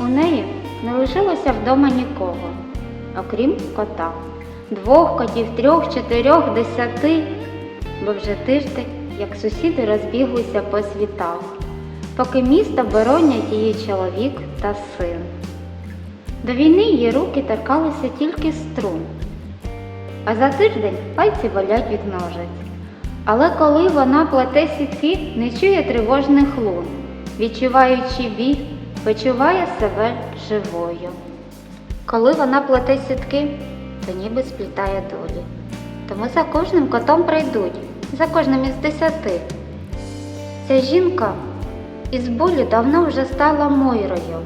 У неї не лишилося вдома нікого, окрім кота. Двох котів, трьох, чотирьох, десяти, бо вже тиждень, як сусіди розбіглися по світах, поки місто боронять її чоловік та син. До війни її руки торкалися тільки струн, а за тиждень пальці болять від ножиць. Але коли вона плете сітки, не чує тривожних лун, відчуваючи біль, почуває себе живою. Коли вона плете сітки, то ніби сплітає долі. Тому за кожним котом прийдуть, за кожним із десяти. Ця жінка із болю давно вже стала Мойрою,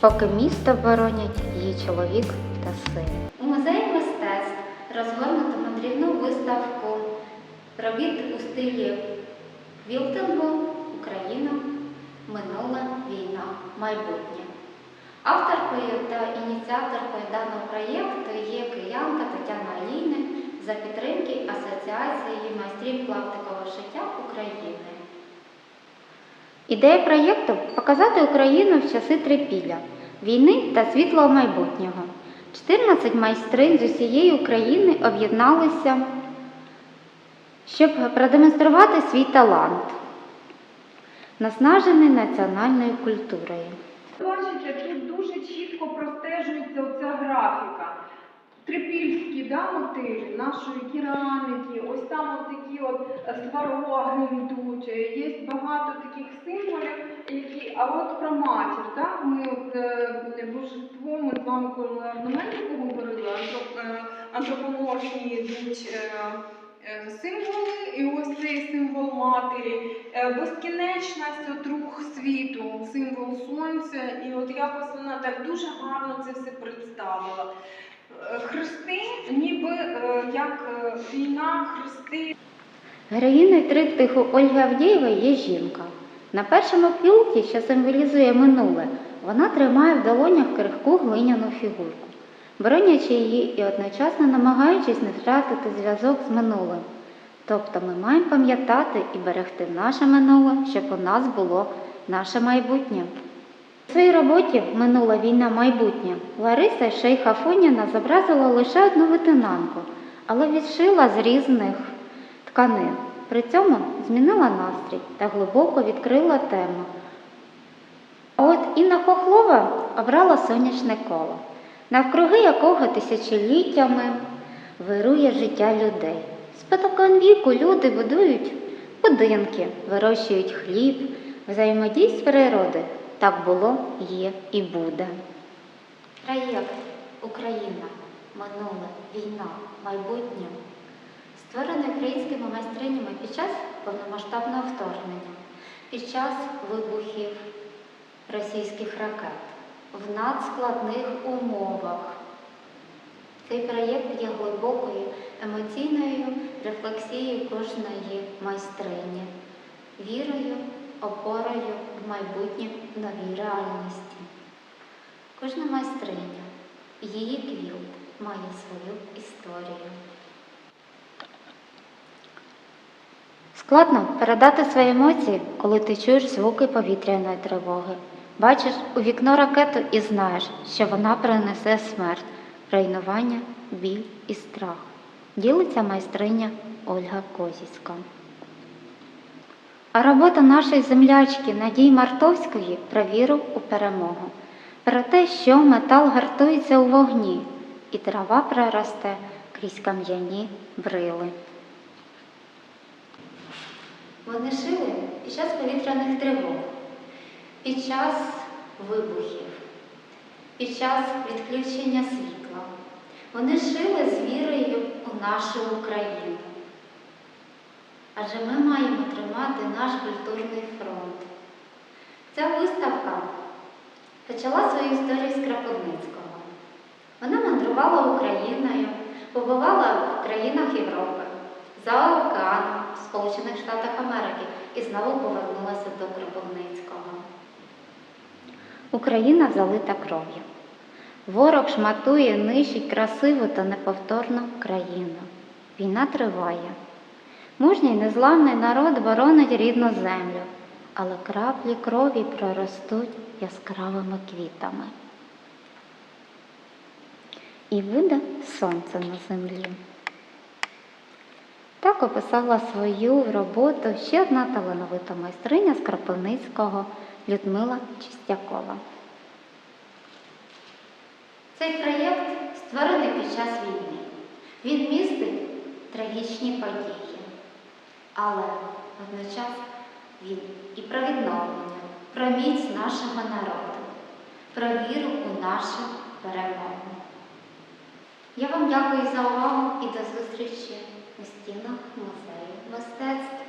поки місто боронять її чоловік та син. У музеї мистецтв розгорнуто мандрівну виставку робіт у стилі квілтингу Україна, минула війна, майбутнє. Авторкою та ініціаторкою даного проєкту є киянка Тетяна Алійник за підтримки Асоціації майстрів клаптикового шиття України. Ідея проєкту показати Україну в часи трипілля, війни та світлого майбутнього. 14 майстринь з усієї України об'єдналися, щоб продемонструвати свій талант, наснажений національною культурою. Бачите, тут дуже чітко простежується оця графіка. Трипільські да, мотиви нашої кераміки, ось там от такі от свароги йдуть, є багато таких символів, які, а от про матір, да, ми от, е, божество, ми з вами коли орнаменти поговорили, антроп, е, йдуть е, е, символи, і ось цей символ матері, Е, безкінечність, от рух світу, символ сонця, і от якось вона так дуже гарно це все представила. Е, Хрести, ніби е, як е, війна, хрести. Героїною триптиху Ольги Авдієвої є жінка. На першому квілті, що символізує минуле, вона тримає в долонях крихку глиняну фігурку, боронячи її і одночасно намагаючись не втратити зв'язок з минулим. Тобто ми маємо пам'ятати і берегти наше минуле, щоб у нас було наше майбутнє. У своїй роботі Минула війна майбутнє Лариса Шейха Фоніна зобразила лише одну витинанку, але відшила з різних тканин. При цьому змінила настрій та глибоко відкрила тему. А от Інна Хохлова обрала сонячне коло, навкруги якого тисячоліттями вирує життя людей. Спокон віку люди будують будинки, вирощують хліб, взаємодій з природою. Так було, є і буде. Проєкт Україна, минуле, війна, майбутнє створений українськими майстринями під час повномасштабного вторгнення, під час вибухів російських ракет в надскладних умовах. Цей проєкт є глибокою емоційною рефлексією кожної майстрині, вірою, опорою в майбутнє новій реальності. Кожна майстриня, її квілт має свою історію. Складно передати свої емоції, коли ти чуєш звуки повітряної тривоги. Бачиш у вікно ракету і знаєш, що вона принесе смерть, руйнування, біль і страх. Ділиться майстриня Ольга Козіська. А робота нашої землячки Надії Мартовської про віру у перемогу, про те, що метал гартується у вогні, і трава проросте крізь кам'яні брили. Вони шили під час повітряних тривог, під час вибухів, під час відключення світла. Вони шили з вірою у нашу Україну. Адже ми маємо тримати наш культурний фронт. Ця виставка почала свою історію з Крапивницького. Вона мандрувала Україною, побувала в країнах Європи, за океаном, Сполучених Штатах Америки і знову повернулася до Кропивницького. Україна залита кров'ю. Ворог шматує, нищить красиву та неповторну країну. Війна триває. Мужній незламний народ боронить рідну землю, але краплі крові проростуть яскравими квітами. І вийде сонце на землі. Так описала свою роботу ще одна талановита майстриня з Кропивницького Людмила Чистякова. Цей проєкт створений під час війни. Він містить трагічні події, але водночас він і про відновлення, про міць нашого народу, про віру у нашу перемогу. Я вам дякую за увагу і до зустрічі у стінах музею мистецтв.